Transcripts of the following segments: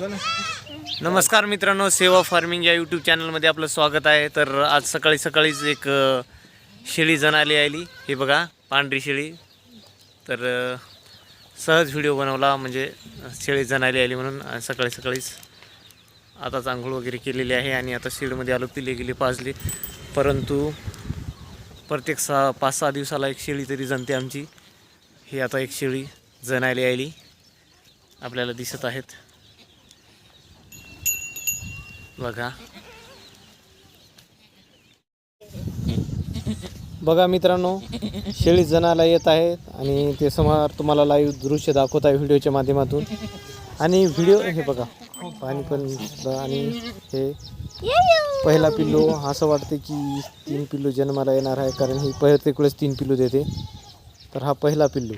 नमस्कार मित्रांनो सेवा फार्मिंग या यूट्यूब चॅनलमध्ये आपलं स्वागत आहे. तर आज सकाळी सकाळीच एक शेळी जणाली आली हे बघा पांढरी शेळी. तर सहज व्हिडिओ बनवला म्हणजे शेळी जणाली आली म्हणून सकाळी सकाळीच आताच आंघोळ वगैरे केलेली आहे आणि आता शेळीमध्ये आलो पिले गेले पाजली. परंतु प्रत्येक सहा पाच सहा दिवसाला एक शेळी तरी जणते आमची. ही आता एक शेळी जणायला आली आपल्याला दिसत आहेत. बघा. बघा मित्रांनो शेळी जणाला येत आहेत आणि ते समोर तुम्हाला लाईव्ह दृश्य दाखवत आहे व्हिडिओच्या माध्यमातून. आणि व्हिडिओ हे बघा पाणी पण आणि हे पहिला पिल्लू असं वाटते की तीन पिल्लू जन्माला येणार आहे कारण ही प्रत्येक तिकडेच तीन पिल्लू देते. तर हा पहिला पिल्लू.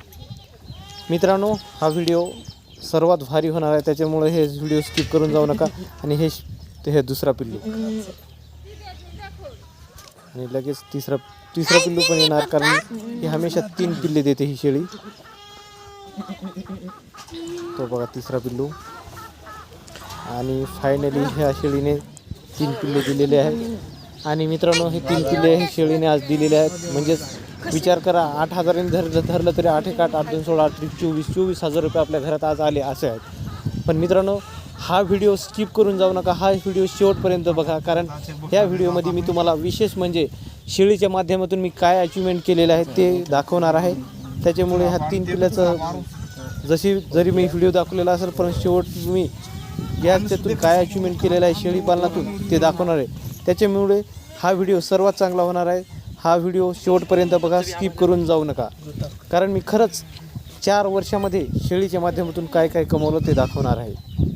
मित्रांनो हा व्हिडिओ सर्वात भारी होणार आहे त्याच्यामुळे हे व्हिडिओ स्किप करून जाऊ नका. आणि हे ते हे दुसरा पिल्लू. आणि लगेच तिसरा तिसरा पिल्लू पण येणार कारण ही हमेशा तीन पिल्ले देते ही शेळी. तो बघा तिसरा पिल्लू. आणि फायनली ह्या शेळीने तीन पिल्ले दिलेले आहेत. आणि मित्रांनो हे तीन पिल्ले हे शेळीने आज दिलेले आहेत. म्हणजेच विचार करा आठ हजारांनी धरलं धरलं तरी आठ एक आठ आठ दोन सोळा आठ चोवीस चोवीस हजार रुपये आपल्या घरात आज आले असे आहेत. पण मित्रांनो हा व्हिडिओ स्किप करून जाऊ नका. हा व्हिडिओ शेवटपर्यंत बघा. कारण ह्या व्हिडिओमध्ये मी तुम्हाला विशेष म्हणजे शेळीच्या माध्यमातून मी काय अचिव्हमेंट केलेलं आहे ते दाखवणार आहे. त्याच्यामुळे ह्या तीन पिल्ल्याचं जशी जरी मी व्हिडिओ दाखवलेला असेल पण शेवट मी याच्यातून काय अचिव्हमेंट केलेलं आहे शेळी पालनातून ते दाखवणार आहे. त्याच्यामुळे हा व्हिडिओ सर्वात चांगला होणार आहे. हा व्हिडिओ शेवटपर्यंत बघा स्किप करून जाऊ नका. कारण मी खरंच चार वर्षामध्ये शेळीच्या माध्यमातून काय काय कमवलं ते दाखवणार आहे.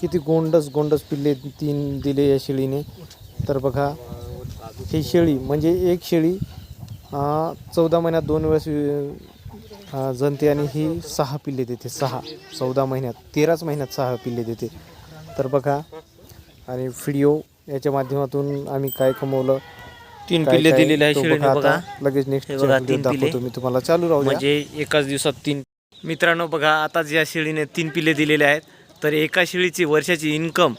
किती गोंडस गोंडस पिल्ले तीन दिले या शेळीने तर बघा ही शेळी म्हणजे एक शेळी चौदा महिन्यात दोन वेळेस जनते आणि ही सहा पिल्ले देते सहा चौदा महिन्यात तेराच महिन्यात सहा पिल्ले देते तर बघा आणि व्हिडिओ याच्या माध्यमातून आम्ही काय कमवलं तीन पिल्ले दिलेले आहे शेळीने बघा. लगेच नेक्स्ट. दाखवतो मी तुम्हाला चालू राहू. म्हणजे एकाच दिवसात तीन मित्रांनो बघा आता या शेळीने तीन पिल्ले दिलेले आहेत तर एका शेळीची वर्षाची इन्कम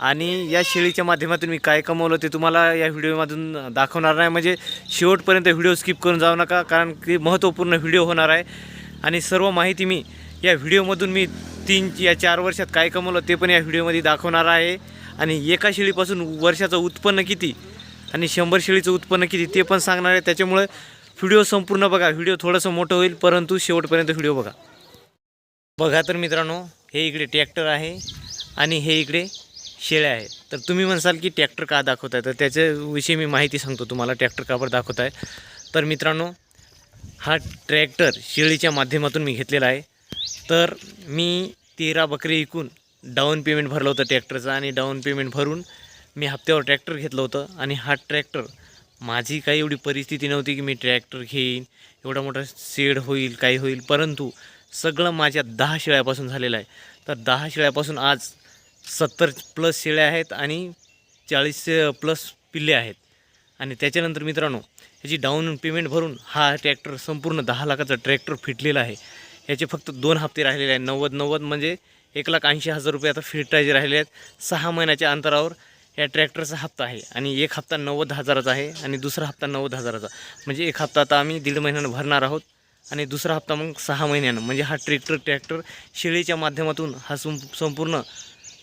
आणि या शेळीच्या माध्यमातून मी काय कमवलं ते तुम्हाला या व्हिडिओमधून दाखवणार नाही. म्हणजे शेवटपर्यंत व्हिडिओ स्किप करून जाऊ नका कारण की महत्त्वपूर्ण व्हिडिओ होणार आहे. आणि सर्व माहिती मी या व्हिडिओमधून मी तीन या चार वर्षात काय कमवलं ते पण या व्हिडिओमध्ये दाखवणार आहे. आणि एका शेळीपासून वर्षाचं उत्पन्न किती आणि शंभर शेळीचं उत्पन्न किती ते पण सांगणार आहे. त्याच्यामुळे व्हिडिओ संपूर्ण बघा. व्हिडिओ थोडंसं मोठं होईल परंतु शेवटपर्यंत व्हिडिओ बघा. बघा तर मित्रांनो हे इकडे ट्रॅक्टर आहे आणि हे इकडे शेळ्या आहेत. तर तुम्ही म्हणसाल की ट्रॅक्टर का दाखवत आहे तर त्याच्याविषयी मी माहिती सांगतो तुम्हाला ट्रॅक्टर का बरं दाखवत आहे तर मित्रांनो हा ट्रॅक्टर शेळीच्या माध्यमातून मी घेतलेला आहे. तर मी तेरा बकरी विकून डाऊन पेमेंट भरलं होतं ट्रॅक्टरचं आणि डाऊन पेमेंट भरून मी हप्त्यावर ट्रॅक्टर घेतलं होतं आणि हा ट्रॅक्टर माझी काही एवढी परिस्थिती नव्हती की मी ट्रॅक्टर घेईन एवढा मोठा शेड होईल काही होईल परंतु सगळं माझ्या दहा शेळ्यापासून झालेलं आहे. तर दहा शेळ्यापासून आज सत्तर प्लस शेळ्या आहेत आणि चाळीस प्लस पिल्ले आहेत. आणि त्याच्यानंतर मित्रांनो ह्याची डाऊन पेमेंट भरून हा ट्रॅक्टर संपूर्ण दहा लाखाचा ट्रॅक्टर फिटलेला आहे. याचे फक्त दोन हप्ते राहिलेले आहेत. नव्वद नव्वद म्हणजे एक लाख ऐंशी हजार रुपये आता फिटायचे राहिले आहेत. सहा महिन्याच्या अंतरावर या ट्रॅक्टरचा हप्ता आहे. आणि एक हप्ता नव्वद हजाराचा आहे आणि दुसरा हप्ता नव्वद हजाराचा. म्हणजे एक हप्ता आता आम्ही दीड महिन्यानं भरणार आहोत. आणि दुसरा हप्ता मग सहा महिन्यानं. म्हणजे हा ट्रॅक्टर ट्रॅक्टर शेळीच्या माध्यमातून हा सं संपूर्ण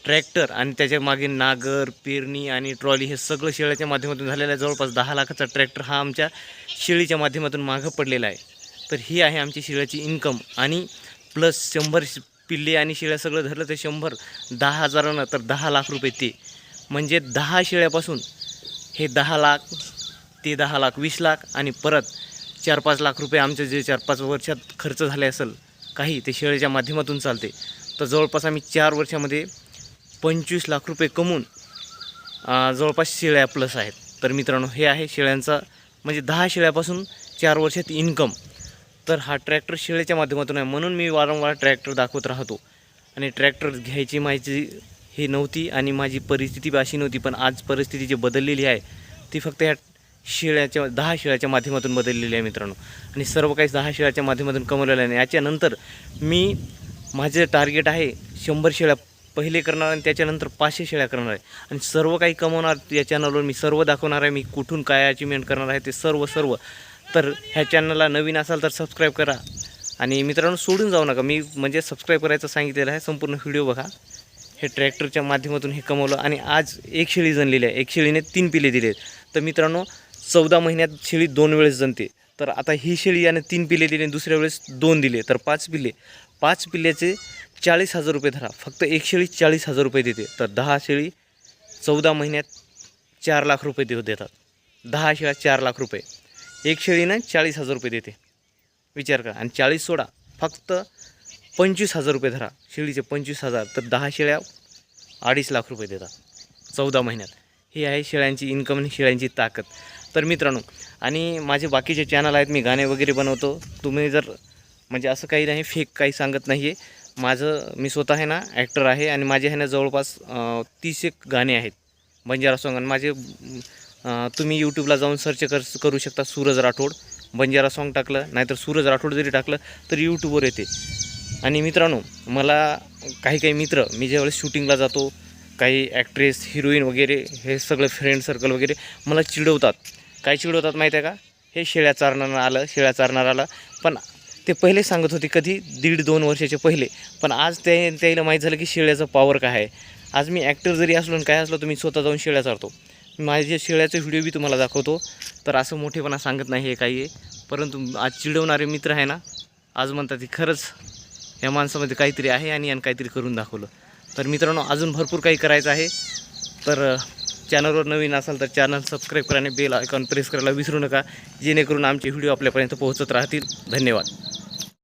ट्रॅक्टर आणि त्याच्यामागे नागर पेरणी आणि ट्रॉली हे सगळं शेळ्याच्या माध्यमातून झालेलं आहे. जवळपास दहा लाखाचा ट्रॅक्टर हा आमच्या शेळीच्या माध्यमातून मागं पडलेला आहे. तर ही आहे आमची शेळ्याची इन्कम आणि प्लस शंभर पिल्ले आणि शेळ्या सगळं धरलं तर शंभर दहा हजारानं तर दहा लाख रुपये ते. म्हणजे दहा शेळ्यापासून हे दहा लाख ते दहा लाख वीस लाख आणि परत चार पाच लाख रुपये आमचे जे चार पाच वर्षात खर्च झाले असेल काही ते शेळ्याच्या माध्यमातून चालते. तर जवळपास आम्ही चार वर्षामध्ये पंचवीस लाख रुपये कमवून जवळपास शेळ्या प्लस आहेत. तर मित्रांनो हे आहे शेळ्यांचा म्हणजे दहा शेळ्यापासून चार वर्षात इन्कम तर हा ट्रॅक्टर शेळ्याच्या माध्यमातून आहे. म्हणून मी वारंवार ट्रॅक्टर दाखवत राहतो. आणि ट्रॅक्टर घ्यायची माझी हे नव्हती आणि माझी परिस्थिती अशी नव्हती पण आज परिस्थिती जी बदललेली आहे ती फक्त ह्या शेळ्याच्या दहा शिळ्याच्या माध्यमातून बदललेली आहे मित्रांनो. आणि सर्व काही दहा शिळ्याच्या माध्यमातून कमवलेलं आहे. आणि याच्यानंतर मी माझे टार्गेट आहे शंभर शेळ्या पहिले करणार आणि त्याच्यानंतर पाचशे शेळ्या करणार आहे. आणि सर्व काही कमवणार या चॅनलवर मी सर्व दाखवणार आहे. मी कुठून काय अचिव्हमेंट करणार आहे ते सर्व सर्व. तर ह्या चॅनलला नवीन असाल तर सबस्क्राईब करा. आणि मित्रांनो सोडून जाऊ नका. मी म्हणजे सबस्क्राईब करायचं सांगितलेलं आहे. संपूर्ण व्हिडिओ बघा. हे ट्रॅक्टरच्या माध्यमातून हे कमवलं. आणि आज एक शेळी जनलेली आहे. एक शेळीने तीन पिले दिले आहेत तर मित्रांनो चौदा महिन्यात शेळी दोन वेळेस जनते तर आता ही शेळी याने तीन पिले दिले आणि दुसऱ्या वेळेस दोन दिले. तर पाच पिले पाच पिल्ल्याचे चाळीस हजार रुपये धरा. फक्त एक शेळी चाळीस हजार रुपये देते. तर दहा शेळी चौदा महिन्यात चार लाख रुपये देऊ देतात. दहा शेळ्या चार लाख रुपये. एक शेळीनं चाळीस हजार रुपये देते. विचार करा. आणि चाळीस सोडा. फक्त पंचवीस हजार रुपये धरा. शेळीचे पंचवीस हजार. तर दहा शेळ्या अडीच लाख रुपये देतात. चौदा महिन्यात. ही आहे शेळ्यांची इन्कम आणि शेळ्यांची ताकद. तर मित्रांनो आणि माझे बाकीचे चॅनल आहेत मी गाणे वगैरे बनवतो. तुम्ही जर म्हणजे असं काही नाही फेक काही सांगत नाही आहे माझं मी स्वतः आहे ना ॲक्टर आहे आणि माझे आहे ना जवळपास तीस एक गाणे आहेत. बंजारा सॉंग आणि माझे तुम्ही यूट्यूबला जाऊन सर्च कर करू शकता सूरज राठोड. बंजारा सॉन्ग टाकलं नाहीतर सूरज राठोड जरी टाकलं तर यूट्यूबवर येते. आणि मित्रांनो मला काही काही मित्र मी ज्यावेळेस शूटिंगला जातो काही ॲक्ट्रेस हिरोईन वगैरे हे सगळं फ्रेंड सर्कल वगैरे मला चिडवतात. काय चिडवतात माहीत आहे का? हे शेळ्या चारणारं आलं शेळ्या चारणार आलं. पण ते पहिले सांगत होते कधी? दीड दोन वर्षाचे पहिले. पण आज ते त्याला माहीत झालं की शेळ्याचं पॉवर काय आहे. आज मी ॲक्टर जरी असलो आणि काय असलो तर मी स्वतः जाऊन शेळ्या चारतो. माझे शेळ्याचे व्हिडिओ बी तुम्हाला दाखवतो. तर असं मोठेपणा सांगत नाही हे काही. आहे परंतु आज चिडवणारे मित्र आहे ना आज म्हणतात की खरंच या माणसामध्ये काहीतरी आहे आणि यानं काहीतरी करून दाखवलं. तर मित्रांनो अजून भरपूर काही करायचं आहे. तर चॅनलवर नवीन असाल तर चॅनल सबस्क्राईब करा आणि बेल आयकॉन प्रेस करायला विसरू नका जेणेकरून आमचे व्हिडिओ आपल्यापर्यंत पोहोचत राहतील. धन्यवाद.